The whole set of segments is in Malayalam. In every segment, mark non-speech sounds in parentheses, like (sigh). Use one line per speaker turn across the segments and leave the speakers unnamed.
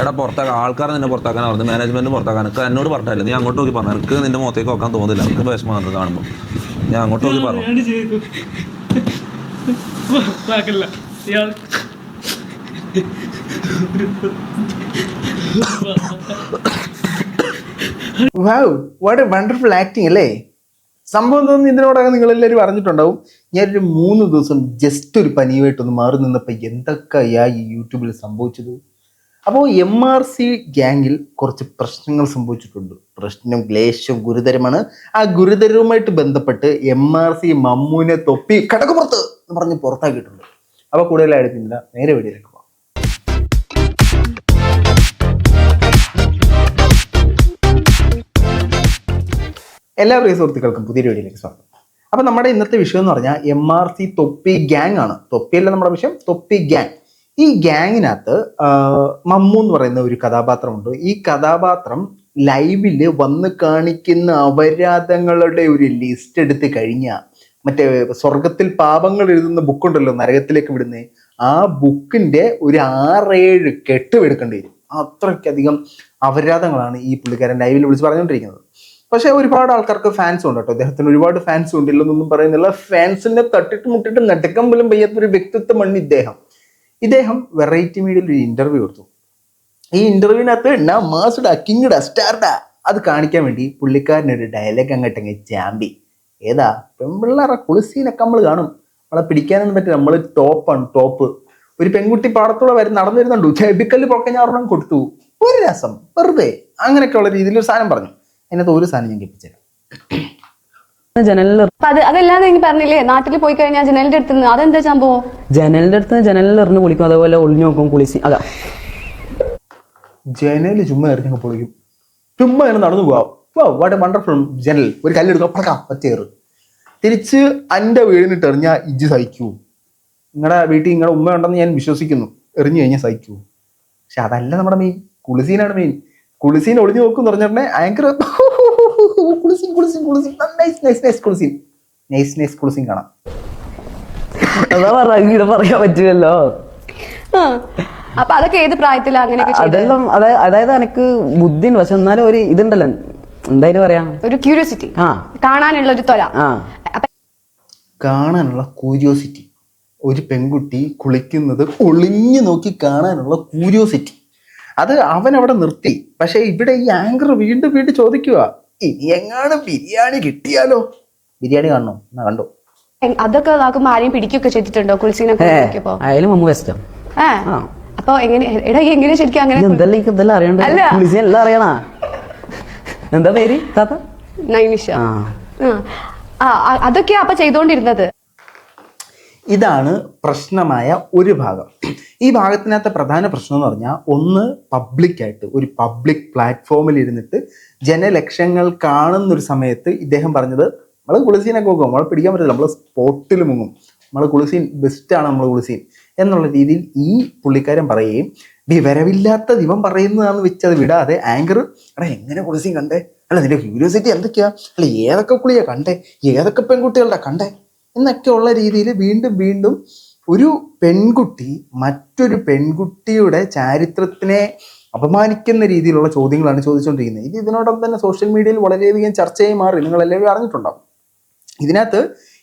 എടാ പുറത്താക്കാൻ ആൾക്കാർ നിന്നെ പുറത്താക്കാൻ പറഞ്ഞു മാനേജ്മെന്റ് പുറത്താക്കാൻ എനിക്ക് എന്നോട് പറഞ്ഞില്ല നീ അങ്ങോട്ട് നോക്കി പറഞ്ഞു. എനിക്ക് നിന്റെ മുഖത്തേക്ക് നോക്കാൻ തോന്നില്ല. എനിക്ക് വിഷമം കാണുമ്പോൾ ഞാൻ അങ്ങോട്ട് നോക്കി പറഞ്ഞു.
Wow what a wonderful acting അല്ലേ? സംഭവം തോന്നുന്നു ഇതിനോടകം നിങ്ങൾ എല്ലാവരും അറിഞ്ഞിട്ടുണ്ടാവും. ഞാനൊരു മൂന്ന് ദിവസം ജസ്റ്റ് ഒരു പനിയുമായിട്ടൊന്ന് മാറി നിന്നപ്പോൾ എന്തൊക്കെയായി യൂട്യൂബിൽ സംഭവിച്ചത്? അപ്പോൾ എം ആർ സി ഗ്യാങ്ങിൽ കുറച്ച് പ്രശ്നങ്ങൾ സംഭവിച്ചിട്ടുണ്ട്. പ്രശ്നം ക്ലേശം ഗുരുതരമാണ്. ആ ഗുരുതരവുമായിട്ട് ബന്ധപ്പെട്ട് എം ആർ സി മമ്മൂനെ തൊപ്പി കടക്കുപുറത്ത് എന്ന് പറഞ്ഞ് പുറത്താക്കിയിട്ടുണ്ട്. അപ്പോൾ കൂടുതലായിട്ടില്ല നേരെ വീഡിയോയിലേക്ക് എല്ലാ പ്രിയ സുഹൃത്തുക്കൾക്കും പുതിയ വീഡിയോയിലേക്ക് സ്വാഗതം. അപ്പൊ നമ്മുടെ ഇന്നത്തെ വിഷയം എന്ന് പറഞ്ഞാൽ എം ആർ സി തൊപ്പി ഗ്യാങ് ആണ്. തൊപ്പിയല്ല നമ്മുടെ വിഷയം തൊപ്പി ഗ്യാങ് ഈ ഗ്യാങ്ങിനകത്ത് മമ്മു എന്ന് പറയുന്ന ഒരു കഥാപാത്രമുണ്ട്. ഈ കഥാപാത്രം ലൈവിൽ വന്ന് കാണിക്കുന്ന അപരാധങ്ങളുടെ ഒരു ലിസ്റ്റ് എടുത്ത് കഴിഞ്ഞാൽ മറ്റേ സ്വർഗത്തിൽ പാപങ്ങൾ എഴുതുന്ന ബുക്കുണ്ടല്ലോ നരകത്തിലേക്ക് വിടുന്നേ. ആ ബുക്കിന്റെ ഒരു ആറേഴ് കെട്ട് എടുക്കേണ്ടി വരും. അത്രയ്ക്കധികം അപരാധങ്ങളാണ് ഈ പുള്ളിക്കാരൻ ലൈവിൽ വിളിച്ച് പറഞ്ഞുകൊണ്ടിരിക്കുന്നത്. പക്ഷെ ഒരുപാട് ആൾക്കാർക്ക് ഫാൻസ് ഉണ്ട് കേട്ടോ. അദ്ദേഹത്തിന് ഒരുപാട് ഫാൻസ് ഉണ്ട്. ഇല്ലെന്നൊന്നും പറയുന്നില്ല. ഫാൻസിനെ തട്ടിട്ട് മുട്ടിട്ട് നടക്കാൻ പോലും വയ്യാത്ത ഒരു വ്യക്തിത്വമാണ് ഇദ്ദേഹം. ഇദ്ദേഹം വെറൈറ്റി മീഡിയയിൽ ഒരു ഇന്റർവ്യൂ കൊടുത്തു ഈ ഇന്റർവ്യൂവിനകത്ത് ഡാ മാസ്ഡാ കിങ്ങടാ സ്റ്റാർഡാ അത് കാണിക്കാൻ വേണ്ടി പുള്ളിക്കാരനൊരു ഡയലോഗ് അങ്ങോട്ടങ്ങ് ചാമ്പി. ഏതാ? പെൺപിള്ളേറെ കുളിസീനൊക്കെ നമ്മൾ കാണും. നമ്മളെ പിടിക്കാനൊന്നും പറ്റില്ല. നമ്മൾ ടോപ്പാണ് ടോപ്പ് ഒരു പെൺകുട്ടി പാടത്തൂടെ വരും നടന്നു വരുന്നുണ്ട് ചെബിക്കല്ല് ഒരെണ്ണം കൊടുത്തു. ഒരു രസം. വെറുതെ. അങ്ങനെയൊക്കെയുള്ള രീതിയിൽ ഒരു സാധനം പറഞ്ഞു. അതിനകത്ത് ഒരു സാധനം ഞാൻ കെട്ടിച്ചേരാം.
ജനലിൽ
അത് അതല്ലാതെ എനിക്ക് പറഞ്ഞില്ലേ നാട്ടിൽ പോയി കഴിഞ്ഞാൽ ജനലിന്റെ അടുത്ത് നിന്ന് അതെന്താ സംഭവം?
ജനലിന്റെ അടുത്ത് ജനലിൽ എറിഞ്ഞ് കുളിക്കും അതേപോലെ ഒളിഞ്ഞു നോക്കും കുളിച്ച് അതാ.
ജനൽ ചുമ്മാ എറിഞ്ഞങ്ങ് പൊളിക്കും. ചുമ്മാ ഇങ്ങനെ നടന്നു പോവാം. വാ വാട്ട് എ വണ്ടർഫുൾ ജനൽ. ഒരു കല്ലെടുക്കുക പടക്കാം പറ്റേറ് തിരിച്ച് എന്റെ വീടിനിട്ട് എറിഞ്ഞാൽ ഇജ്ജ് സഹിക്കൂ. നിങ്ങളുടെ വീട്ടിൽ നിങ്ങളുടെ ഉമ്മ ഉണ്ടെന്ന് ഞാൻ വിശ്വസിക്കുന്നു. എറിഞ്ഞു കഴിഞ്ഞാൽ സഹിക്കൂ. പക്ഷെ അതല്ല നമ്മുടെ മെയിൻ കുളിസീനാണ് മെയിൻ കുളിസീൻ ഒളിഞ്ഞു നോക്കും എന്ന് പറഞ്ഞിട്ടുണ്ടെങ്കിൽ ഭയങ്കര കുളിസീൻ കുളിസീൻ കുളിസീൻ. നൈസ് നൈസ് നൈസ് കുളിസീൻ. നൈസ് നൈസ് കുളിസീൻ കാണാം.
അതാ പറഞ്ഞ പറയാൻ പറ്റില്ലല്ലോ.
അപ്പൊ അതൊക്കെ ഏത് പ്രായത്തിലാ അങ്ങനെയൊക്കെ ചെയ്തത്
അതെല്ലാം അതായത് എനിക്ക് ബുദ്ധി പക്ഷെ എന്നാലും ഒരു ഇതുണ്ടല്ലോ. എന്തായാലും പറയാ?
ഒരു ക്യൂരിയോസിറ്റി കാണാനുള്ള ഒരു തൊല.
കാണാനുള്ള ക്യൂരിയോസിറ്റി ഒരു പെൺകുട്ടി കുളിക്കുന്നത് ഒളിഞ്ഞു നോക്കി കാണാനുള്ള ക്യൂരിയോസിറ്റി അത് അവൻ അവിടെ നിർത്തി. പക്ഷെ ഇവിടെ ഈ ആങ്കർ വീണ്ടും വീണ്ടും ചോദിക്കുക ഇനി എങ്ങാണ് ബിരിയാണി കിട്ടിയാലോ? ബിരിയാണി കാണണോ? എന്നാ കണ്ടു.
അതൊക്കെ നോക്കുമ്പോ ആരെയും പിടിക്കുകയൊക്കെ ചെയ്തിട്ടുണ്ടോ? നോക്കിയപ്പോ
അയാലും മമ്മു വെസ്റ്റോ ആ.
അപ്പൊ എങ്ങനെ എടാ എങ്ങനെ ശരിക്കും അങ്ങനെ
എന്തെല്ലാം എനിക്ക് എന്തെല്ലാം അറിയണ്ട?
അല്ല.
എല്ലാം അറിയണ? എന്താ പേര്? താത്ത?
നൈനിഷ.
ആ,
അതൊക്കെയാ അപ്പൊ ചെയ്തോണ്ടിരുന്നത്?
ഇതാണ് പ്രശ്നമായ ഒരു ഭാഗം. ഈ ഭാഗത്തിനകത്തെ പ്രധാന പ്രശ്നം എന്ന് പറഞ്ഞാൽ ഒന്ന് പബ്ലിക്കായിട്ട് ഒരു പബ്ലിക് പ്ലാറ്റ്ഫോമിൽ ഇരുന്നിട്ട് ജനലക്ഷങ്ങൾ കാണുന്ന ഒരു സമയത്ത് ഇദ്ദേഹം പറഞ്ഞത് നമ്മൾ കുളിസീനൊക്കെ നോക്കും നമ്മൾ പിടിക്കാൻ പറ്റില്ല നമ്മൾ സ്പോട്ടിൽ മുങ്ങും. നമ്മൾ കുളിസീൻ ബെസ്റ്റാണ് നമ്മൾ കുളിസീൻ. എന്നുള്ള രീതിയിൽ ഈ പുള്ളിക്കാരൻ പറയുകയും വിവരമില്ലാത്ത ദിവം പറയുന്നതാന്ന് വെച്ച് അത് വിടാതെ ആങ്കർ എടാ എങ്ങനെ കുളിസീൻ കണ്ടേ? അല്ല നിന്റെ ക്യൂരിയോസിറ്റി എന്തൊക്കെയാ? അല്ല ഏതൊക്കെ കുളിയാ കണ്ടേ? ഏതൊക്കെ പെൺകുട്ടികളുടെ കണ്ടേ? എന്നൊക്കെയുള്ള രീതിയിൽ വീണ്ടും വീണ്ടും ഒരു പെൺകുട്ടി മറ്റൊരു പെൺകുട്ടിയുടെ ചാരിത്രത്തിനെ അപമാനിക്കുന്ന രീതിയിലുള്ള ചോദ്യങ്ങളാണ് ചോദിച്ചുകൊണ്ടിരിക്കുന്നത്. ഇത് ഇതിനോടൊപ്പം തന്നെ സോഷ്യൽ മീഡിയയിൽ വളരെയധികം ചർച്ചയായി മാറി. നിങ്ങൾ എല്ലാവരും അറിഞ്ഞിട്ടുണ്ടാവും. ഇതിനകത്ത്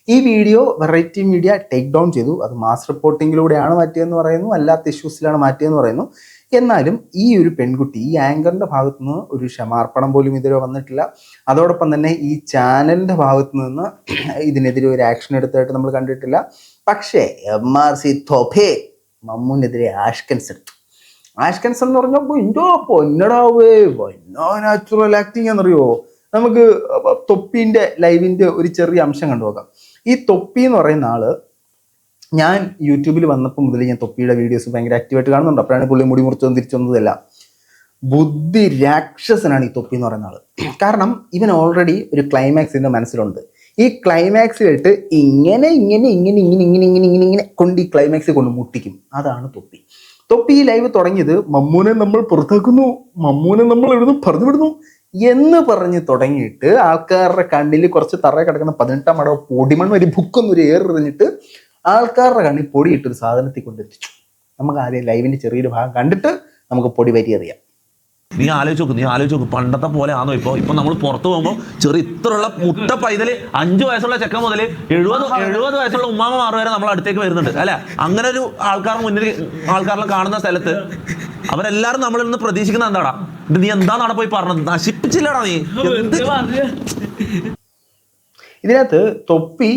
ഈ video variety media take down ചെയ്തു. അത് മാസ് റിപ്പോർട്ടിങ്ങിലൂടെയാണ് മാറ്റിയതെന്ന് പറയുന്നു. അല്ലാത്ത ഇഷ്യൂസിലാണ് മാറ്റിയതെന്ന് പറയുന്നു. എന്നാലും ഈ ഒരു പെൺകുട്ടി ഈ ആങ്കറിന്റെ ഭാഗത്തു നിന്ന് ഒരു ക്ഷമാർപ്പണം പോലും ഇതുവരെ വന്നിട്ടില്ല. അതോടൊപ്പം തന്നെ ഈ ചാനലിന്റെ ഭാഗത്തു നിന്ന് (clears throat) ഇതിനെതിരെ ഒരു ആക്ഷൻ എടുത്തതായിട്ട് നമ്മൾ കണ്ടിട്ടില്ല. പക്ഷേ എം ആർ സി തൊഫേ മമ്മൂനെതിരെ ആഷ്കൻസ് എടുത്തു. ആഷ്കൻസ് എന്ന് പറഞ്ഞപ്പോൾ ഇൻഡോ പൊന്നടാവേ പൊന്നോ നാച്ചുറൽ ആക്ടിങ് എന്നറിയോ നമുക്ക് തൊപ്പിന്റെ ലൈവിന്റെ ഒരു ചെറിയ അംശം കണ്ടുപോകാം ഈ തൊപ്പി എന്ന് പറയുന്ന ആൾ ഞാൻ യൂട്യൂബിൽ വന്നപ്പോൾ മുതൽ ഞാൻ തൊപ്പിയുടെ വീഡിയോസ് ഭയങ്കര ആക്റ്റീവായിട്ട് കാണുന്നുണ്ട്. അപ്പോഴാണ് പുള്ളി മുടി മുറിച്ചൊന്നും തിരിച്ചു വന്നതെല്ലാം ബുദ്ധി രാക്ഷസനാണ് ഈ തൊപ്പി എന്ന് പറയുന്ന ആൾ. കാരണം ഇവൻ ഓൾറെഡി ഒരു ക്ലൈമാക്സ് ഇതിന്റെ മനസ്സിലുണ്ട്. ഈ ക്ലൈമാക്സിലിട്ട് ഇങ്ങനെ ഇങ്ങനെ ഇങ്ങനെ ഇങ്ങനെ ഇങ്ങനെ ഇങ്ങനെ ഇങ്ങനെ ഇങ്ങനെ കൊണ്ട് ഈ ക്ലൈമാക്സ് കൊണ്ട് മുട്ടിക്കും. അതാണ് തൊപ്പി. തൊപ്പി ഈ ലൈവ് തുടങ്ങിയത് മമ്മൂനെ നമ്മൾ പുറത്താക്കുന്നു മമ്മൂനെ നമ്മൾ എഴുതും പറഞ്ഞു വിടുന്നു എന്ന് പറഞ്ഞ് തുടങ്ങിയിട്ട് ആൾക്കാരുടെ കണ്ണിൽ കുറച്ച് തറ കിടക്കുന്ന പതിനെട്ടാം മടവ് പൊടിമണ്ണ് ഒരു ബുക്കൊന്നും ഒരു ഏറെറിഞ്ഞിട്ട് ആൾക്കാരുടെ കണ്ണിൽ പൊടിയിട്ടൊരു സാധനത്തിൽ കൊണ്ടെത്തിച്ചു നമുക്ക് ആദ്യം ലൈവിന്റെ ചെറിയൊരു ഭാഗം കണ്ടിട്ട് നമുക്ക് പൊടി വരി അറിയാം.
നീ ആലോചിച്ച് നോക്ക് നീ ആലോചിച്ച് നോക്ക്. പണ്ടത്തെ പോലെ ആണോ ഇപ്പൊ? ഇപ്പൊ നമ്മൾ പുറത്ത് പോകുമ്പോൾ ചെറിയ ഇത്രയുള്ള മുട്ട പൈതൽ അഞ്ചു വയസ്സുള്ള ചെക്കൻ മുതൽ എഴുപത് എഴുപത് വയസ്സുള്ള ഉമ്മാമമാർ വരെ നമ്മൾ അടുത്തേക്ക് വരുന്നുണ്ട് അല്ലെ? അങ്ങനെ ഒരു ആൾക്കാർ മുന്നിൽ ആൾക്കാരെ കാണുന്ന സ്ഥലത്ത് അവരെല്ലാരും നമ്മളിൽ നിന്ന് പ്രതീക്ഷിക്കുന്ന എന്താടാ? നീ എന്താണ് അവിടെ പോയി പറഞ്ഞത്? നശിപ്പിച്ചില്ലടാ നീ. എന്ത്?
ഇതിനകത്ത് തൊപ്പി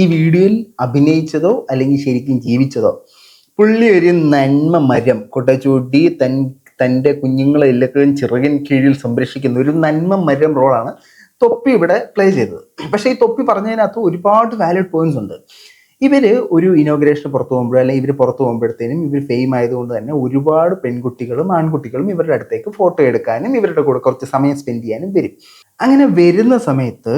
ഈ വീഡിയോയിൽ അഭിനയിച്ചതോ അല്ലെങ്കിൽ ശരിക്കും ജീവിച്ചതോ പുള്ളി ഒരു നന്മ മരം കൊട്ടച്ചൂട്ടി തൻ തന്റെ കുഞ്ഞുങ്ങളെ എല്ലാത്തിനും ചിറകിൻ കീഴിൽ സംരക്ഷിക്കുന്ന ഒരു നന്മ മരം റോളാണ് തൊപ്പി ഇവിടെ പ്ലേ ചെയ്തത്. പക്ഷേ ഈ തൊപ്പി പറഞ്ഞതിനകത്ത് ഒരുപാട് വാലിഡ് പോയിന്റ്സ് ഉണ്ട്. ഇവർ ഒരു ഇനോഗ്രേഷന് പുറത്തു പോകുമ്പോൾ അല്ലെങ്കിൽ ഇവർ പുറത്തു പോകുമ്പോഴത്തേനും ഇവർ ഫെയിം ആയതുകൊണ്ട് തന്നെ ഒരുപാട് പെൺകുട്ടികളും ആൺകുട്ടികളും ഇവരുടെ അടുത്തേക്ക് ഫോട്ടോ എടുക്കാനും ഇവരുടെ കൂടെ കുറച്ച് സമയം സ്പെൻഡ് ചെയ്യാനും വരും. അങ്ങനെ വരുന്ന സമയത്ത്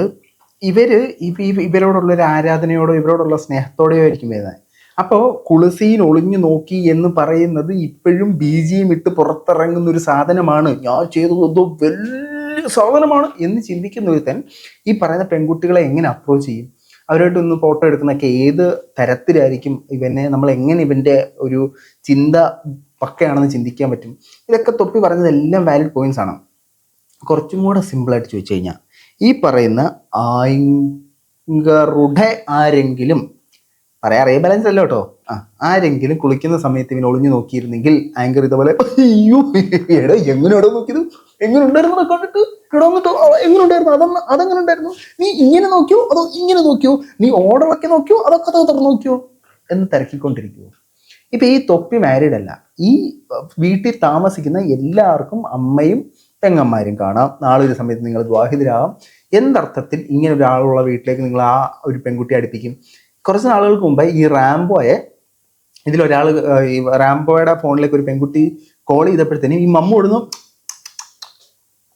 ഇവർ ഇവ ഇവ- ഇവരോടുള്ള ഒരു ആരാധനയോടോ ഇവരോടുള്ള സ്നേഹത്തോടെയോ ആയിരിക്കും വരുന്നത്. അപ്പോൾ കുളിസീൻ ഒളിഞ്ഞു നോക്കി എന്ന് പറയുന്നത് ഇപ്പോഴും ബി ജിയും ഇട്ട് പുറത്തിറങ്ങുന്ന ഒരു സാധനമാണ്. ഞാൻ ചെയ്തത് വലിയ സാധനമാണ് എന്ന് ചിന്തിക്കുന്ന ഒരുത്തൻ ഈ പറയുന്ന പെൺകുട്ടികളെ എങ്ങനെ അപ്രോച്ച് ചെയ്യും? അവരായിട്ട് ഒന്ന് ഫോട്ടോ എടുക്കുന്നൊക്കെ ഏത് തരത്തിലായിരിക്കും ഇവനെ നമ്മൾ എങ്ങനെ ഇവന്റെ ഒരു ചിന്ത പക്കയാണെന്ന് ചിന്തിക്കാൻ പറ്റും? ഇതൊക്കെ തൊപ്പി പറഞ്ഞത് എല്ലാം വാലിഡ് പോയിന്റ്സ് ആണ്. കുറച്ചും കൂടെ സിമ്പിളായിട്ട് ചോദിച്ചു കഴിഞ്ഞാൽ ഈ പറയുന്ന ആങ്കറുടെ ആരെങ്കിലും പറയാ റേ ബാലൻസ് അല്ല കേട്ടോ. ആ ആരെങ്കിലും കുളിക്കുന്ന സമയത്ത് ഇങ്ങനെ ഒളിഞ്ഞു നോക്കിയിരുന്നെങ്കിൽ ആങ്കർ ഇതുപോലെ അയ്യോ എടോ എങ്ങനെ എടോ നോക്കിയത്? എങ്ങനെ ഉണ്ടായിരുന്നു കണ്ടിട്ട്? എടോ എന്നിട്ട് എങ്ങനെ ഉണ്ടായിരുന്നു? അതൊന്ന് അതെങ്ങനെ ഉണ്ടായിരുന്നു? നീ ഇങ്ങനെ നോക്കിയോ? അതോ ഇങ്ങനെ നോക്കിയോ? നീ ഓർഡറൊക്കെ നോക്കിയോ? അതൊക്കെ അതോ തുറന്നു നോക്കിയോ? എന്ന് തിരക്കിക്കൊണ്ടിരിക്കുമോ ഇപ്പൊ ഈ തൊപ്പി മാരീഡ് അല്ല. ഈ വീട്ടിൽ താമസിക്കുന്ന എല്ലാവർക്കും അമ്മയും പെങ്ങന്മാരും കാണാം. നാളെ ഒരു സമയത്ത് നിങ്ങൾ വിവാഹിതരാകാം എന്തർത്ഥത്തിൽ ഇങ്ങനെ ഒരാളുള്ള വീട്ടിലേക്ക് നിങ്ങൾ ആ ഒരു പെൺകുട്ടിയെ അടുപ്പിക്കും? കുറച്ച് നാളുകൾക്ക് മുമ്പ് ഈ റാംബോയെ ഇതിലൊരാൾ ഈ റാംബോയുടെ ഫോണിലേക്ക് ഒരു പെൺകുട്ടി കോൾ ചെയ്തപ്പോഴത്തേനും ഈ മമ്മ കൊടുന്നു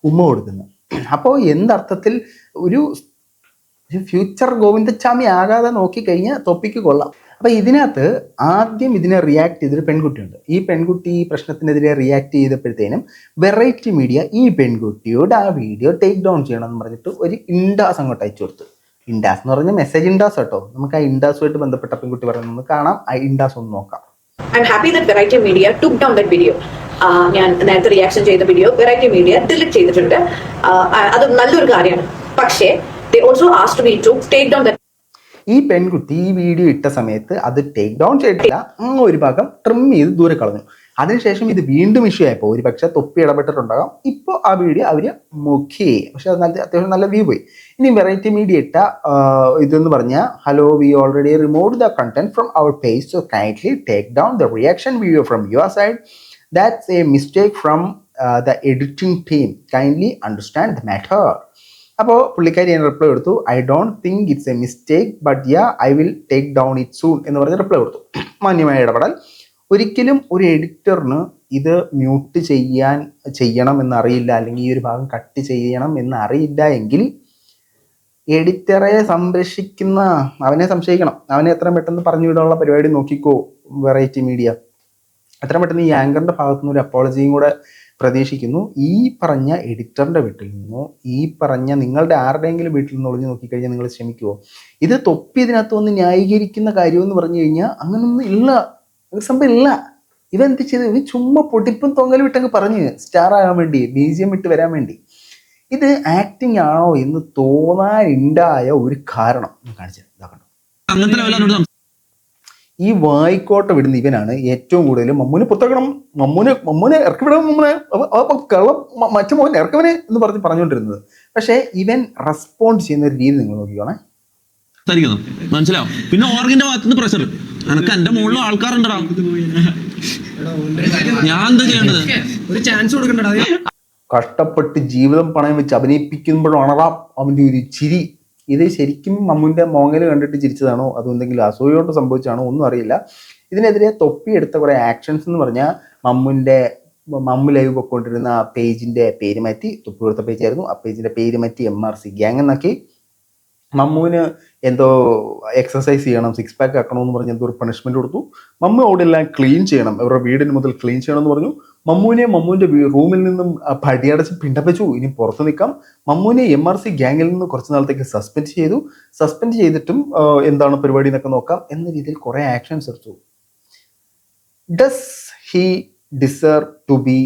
ഉമ്മ കൊടുക്കുന്നു അപ്പോൾ എന്തർത്ഥത്തിൽ ഒരു ഫ്യൂച്ചർ ഗോവിന്ദച്ചാമി ആകാതെ നോക്കിക്കഴിഞ്ഞാൽ തൊപ്പിക്ക് കൊള്ളാം. അപ്പൊ ഇതിനകത്ത് ആദ്യം ഇതിനെ റിയാക്ട് ചെയ്തൊരു പെൺകുട്ടിയുണ്ട്. ഈ പെൺകുട്ടി ഈ പ്രശ്നത്തിനെതിരെ റിയാക്ട് ചെയ്തപ്പോഴത്തേനും വെറൈറ്റി മീഡിയ ഈ പെൺകുട്ടിയോട് ആ വീഡിയോ ടേക്ക് ഡൗൺ ചെയ്യണം എന്ന് പറഞ്ഞിട്ട് ഒരു ഇൻഡാസ് അങ്ങോട്ട് അയച്ചു കൊടുത്തു. ഇൻഡാസ് എന്ന് പറഞ്ഞാൽ മെസ്സേജ് ഇൻഡാസ് കേട്ടോ. നമുക്ക് ആ ഇൻഡാസുമായിട്ട് ബന്ധപ്പെട്ട പെൺകുട്ടി പറയുന്നത് കാണാം. ആ ഇൻഡാസ് ഒന്ന് നോക്കാം.
I am happy Variety variety media took down that video ഞാൻ നേരത്തെ റിയാക്ഷൻ ചെയ്ത വീഡിയോ വെറൈറ്റി മീഡിയ ഡിലീറ്റ് ചെയ്തിട്ടുണ്ട്. അത് നല്ലൊരു കാര്യമാണ്. പക്ഷേ they also asked me to take down the
ഈ പെൺകുട്ടി ഈ വീഡിയോ ഇട്ട സമയത്ത് അത് ടേക്ക് ഡൗൺ ചെയ്തിട്ടില്ല. ആ ഒരു ഭാഗം ട്രിം ചെയ്ത് ദൂരെ കളഞ്ഞു. അതിനുശേഷം ഇത് വീണ്ടും ഇഷ്യൂ ആയപ്പോൾ ഒരു പക്ഷേ തൊപ്പി ഇടപെട്ടിട്ടുണ്ടാകാം. ഇപ്പോൾ ആ വീഡിയോ അവർ മുഖി പക്ഷെ അത് നല്ല അത്യാവശ്യം നല്ല വ്യൂ പോയി. ഇനി വെറൈറ്റി മീഡിയ ഇട്ട ഇതെന്ന് പറഞ്ഞാൽ hello we already remove the content from our page so kindly take down the reaction video from your side that's a mistake from the editing team kindly understand the matter അപ്പോൾ പുള്ളിക്കാരി ഞാൻ റിപ്ലൈ കൊടുത്തു I don't think it's a mistake but yeah I will take down it soon എന്ന് പറഞ്ഞ് റിപ്ലൈ കൊടുത്തു. മാന്യമായ ഇടപെടൽ. ഒരിക്കലും ഒരു എഡിറ്ററിന് ഇത് മ്യൂട്ട് ചെയ്യാൻ ചെയ്യണം എന്നറിയില്ല അല്ലെങ്കിൽ ഈ ഒരു ഭാഗം കട്ട് ചെയ്യണം എന്നറിയില്ല എങ്കിൽ എഡിറ്ററെ സംരക്ഷിക്കുന്ന അവനെ സംശയിക്കണം. അവനെ എത്രയും പെട്ടെന്ന് പറഞ്ഞു വിടാനുള്ള പരിപാടി നോക്കിക്കോ വെറൈറ്റി മീഡിയ എത്രയും പെട്ടെന്ന് ഈ ആങ്കറിന്റെ ഭാഗത്തുനിന്ന് ഒരു അപ്പോളജിയും കൂടെ പ്രതീക്ഷിക്കുന്നു. ഈ പറഞ്ഞ എഡിറ്ററിന്റെ വീട്ടിൽ നിന്നോ ഈ പറഞ്ഞ നിങ്ങളുടെ ആരുടെയെങ്കിലും വീട്ടിൽ നിന്ന് ഒളിഞ്ഞു നോക്കിക്കഴിഞ്ഞാൽ നിങ്ങൾ ക്ഷമിക്കുമോ ഇത് തൊപ്പി ഇതിനകത്ത് വന്ന് ന്യായീകരിക്കുന്ന കാര്യം എന്ന് പറഞ്ഞു കഴിഞ്ഞാൽ അങ്ങനൊന്നും ഇല്ല. സംഭവം ഇല്ല. ഇവ എന്ത് ചെയ്തു? ഇവ ചുമ്മാ പൊട്ടിപ്പും തൊങ്ങലും ഇട്ടങ്ങ് പറഞ്ഞു. സ്റ്റാർ ആകാൻ വേണ്ടി ബീജിയം ഇട്ട് വരാൻ വേണ്ടി. ഇത് ആക്ടിങ് ആണോ എന്ന് തോന്നാനുണ്ടായ ഒരു കാരണം കാണിച്ചു ഈ വായിക്കോട്ട വിടുന്ന ഇവനാണ് ഏറ്റവും കൂടുതൽ മമ്മൂനെ പുറത്തേക്കണം മമ്മൂനെ മമ്മൂനെ ഇറക്കി വിടണം മമ്മൂനെ. കള്ളം മറ്റു മോൻ ഇറക്കവനെ എന്ന് പറഞ്ഞ് പറഞ്ഞുകൊണ്ടിരുന്നത്. പക്ഷേ ഇവൻ റെസ്പോണ്ട് ചെയ്യുന്ന ഒരു രീതി നിങ്ങൾ നോക്കിക്കോണേ.
മനസ്സിലാവും പിന്നെ ഓർഗിന്റെ ഭാഗത്തുനിന്ന് പ്രഷർ എനക്ക് എന്റെ മുകളിലും ആൾക്കാരുണ്ടടാ. ഞാൻ എന്താ ചെയ്യേണ്ടത്?
ഒരു ചാൻസ് കൊടുക്കണ്ടടാ.
കഷ്ടപ്പെട്ട് ജീവിതം പണയം വെച്ച് അഭിനയിപ്പിക്കുമ്പോഴാണറാം അവന്റെ ഒരു ചിരി. ഇത് ശരിക്കും മമ്മൂന്റെ മോങ്ങൽ കണ്ടിട്ട് ചിരിച്ചതാണോ? അതോ എന്തെങ്കിലും അസൂയോണ്ട് സംഭവിച്ചാണോ ഒന്നും അറിയില്ല. ഇതിനെതിരെ തൊപ്പിയെടുത്ത കുറേ ആക്ഷൻസ് എന്ന് പറഞ്ഞാൽ മമ്മൂന്റെ മമ്മു ലൈവ് പൊക്കോണ്ടിരുന്ന ആ പേജിന്റെ പേര് മാറ്റി തൊപ്പി കൊടുത്ത പേജായിരുന്നു ആ പേജിന്റെ പേര് മാറ്റി എം ആർ സി ഗ്യാങ് എന്നാക്കി മമ്മുവിന് എന്തോ എക്സസൈസ് ചെയ്യണം സിക്സ് പാക്ക് ആക്കണം എന്ന് പറഞ്ഞ് എന്തോ ഒരു പണിഷ്മെന്റ് കൊടുത്തു. മമ്മു അവിടെ എല്ലാം ക്ലീൻ ചെയ്യണം. അവരുടെ വീടിന് മുതൽ ക്ലീൻ ചെയ്യണം എന്ന് പറഞ്ഞു. മമ്മുവിനെ മമ്മുവിന്റെ റൂമിൽ നിന്നും പടിയടച്ച് പിണ്ടപ്പിച്ചു. ഇനി പുറത്ത് നിൽക്കാം. മമ്മുവിനെ എം ആർ സി ഗ്യാങ്ങിൽ നിന്ന് കുറച്ച് നാളത്തേക്ക് സസ്പെൻഡ് ചെയ്തു. സസ്പെൻഡ് ചെയ്തിട്ടും എന്താണ് പരിപാടി എന്നൊക്കെ നോക്കാം എന്ന രീതിയിൽ കുറെ ആക്ഷൻസ് എടുത്തു. Does he deserve to be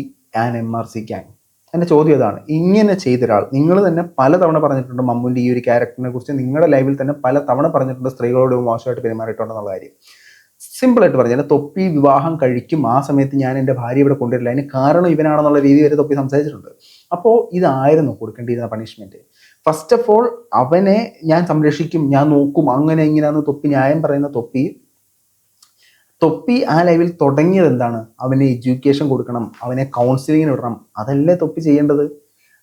an M R C gang എന്റെ ചോദ്യം അതാണ് ഇങ്ങനെ ചെയ്ത ഒരാൾ നിങ്ങൾ തന്നെ പല തവണ പറഞ്ഞിട്ടുണ്ട് മമ്മൂന്റെ ഈ ഒരു ക്യാരക്ടറിനെ കുറിച്ച് നിങ്ങളുടെ ലൈവിൽ തന്നെ പല തവണ പറഞ്ഞിട്ടുണ്ട് സ്ത്രീകളോട് മോശമായിട്ട് പെരുമാറിയിട്ടുണ്ടെന്നുള്ള കാര്യം. സിമ്പിളായിട്ട് പറഞ്ഞു എന്റെ തൊപ്പി വിവാഹം കഴിക്കും ആ സമയത്ത് ഞാൻ എന്റെ ഭാര്യ ഇവിടെ കൊണ്ടുവരില്ല. അതിന് കാരണം ഇവനാണെന്നുള്ള രീതി വരെ തൊപ്പി സംസാരിച്ചിട്ടുണ്ട്. അപ്പോൾ ഇതായിരുന്നു കൊടുക്കേണ്ടിയിരുന്ന പണിഷ്മെന്റ് ഫസ്റ്റ് ഓഫ് ഓൾ അവനെ ഞാൻ സംരക്ഷിക്കും ഞാൻ നോക്കും അങ്ങനെ ഇങ്ങനെയാന്ന് തൊപ്പി ന്യായം പറയുന്ന തൊപ്പി തൊപ്പി ആ ലൈവിൽ തുടങ്ങിയത് എന്താണ്? അവന് എഡ്യൂക്കേഷൻ കൊടുക്കണം അവനെ കൗൺസിലിങ്ങിന് വിടണം. അതല്ലേ തൊപ്പി ചെയ്യേണ്ടത്?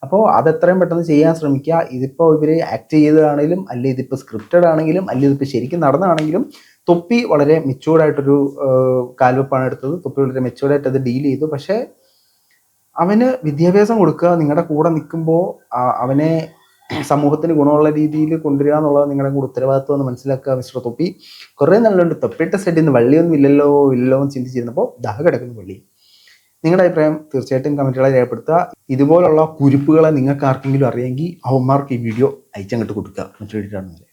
അപ്പോൾ അതെത്രയും പെട്ടെന്ന് ചെയ്യാൻ ശ്രമിക്കുക. ഇതിപ്പോൾ ഇവർ ആക്ട് ചെയ്തതാണെങ്കിലും അല്ലെങ്കിൽ ഇതിപ്പോൾ സ്ക്രിപ്റ്റഡ് ആണെങ്കിലും അല്ലെങ്കിൽ ഇതിപ്പോൾ ശരിക്കും നടന്നതാണെങ്കിലും തൊപ്പി വളരെ മെച്ചൂർഡായിട്ടൊരു കാൽവെപ്പാണ് എടുത്തത്. തൊപ്പി വളരെ മെച്ചൂർഡായിട്ട് അത് ഡീൽ ചെയ്തു. പക്ഷേ അവന് വിദ്യാഭ്യാസം കൊടുക്കുക നിങ്ങളുടെ കൂടെ നിൽക്കുമ്പോൾ അവനെ സമൂഹത്തിന് ഗുണമുള്ള രീതിയിൽ കൊണ്ടുവരിക എന്നുള്ളത് നിങ്ങളുടെ കൂടെ ഉത്തരവാദിത്വം എന്ന് മനസ്സിലാക്കുക മിസ്റ്റർ തൊപ്പി. കുറേ നല്ലുണ്ട് തൊപ്പിയിട്ട സൈഡിൽ നിന്ന് വള്ളിയൊന്നും ഇല്ലല്ലോ ഇല്ലല്ലോ എന്ന് ചിന്തിച്ചിരുന്നപ്പോൾ ദാഹ കിടക്കുന്ന വള്ളി. നിങ്ങളുടെ അഭിപ്രായം തീർച്ചയായിട്ടും കമന്റുകളെ രേഖപ്പെടുത്തുക. ഇതുപോലുള്ള കുരിപ്പുകളെ നിങ്ങൾക്ക് ആർക്കെങ്കിലും അറിയാമെങ്കിൽ അവന്മാർക്ക് ഈ വീഡിയോ അയച്ചങ്ങോട്ട് കൊടുക്കുക. മറ്റൊരു വീഡിയോ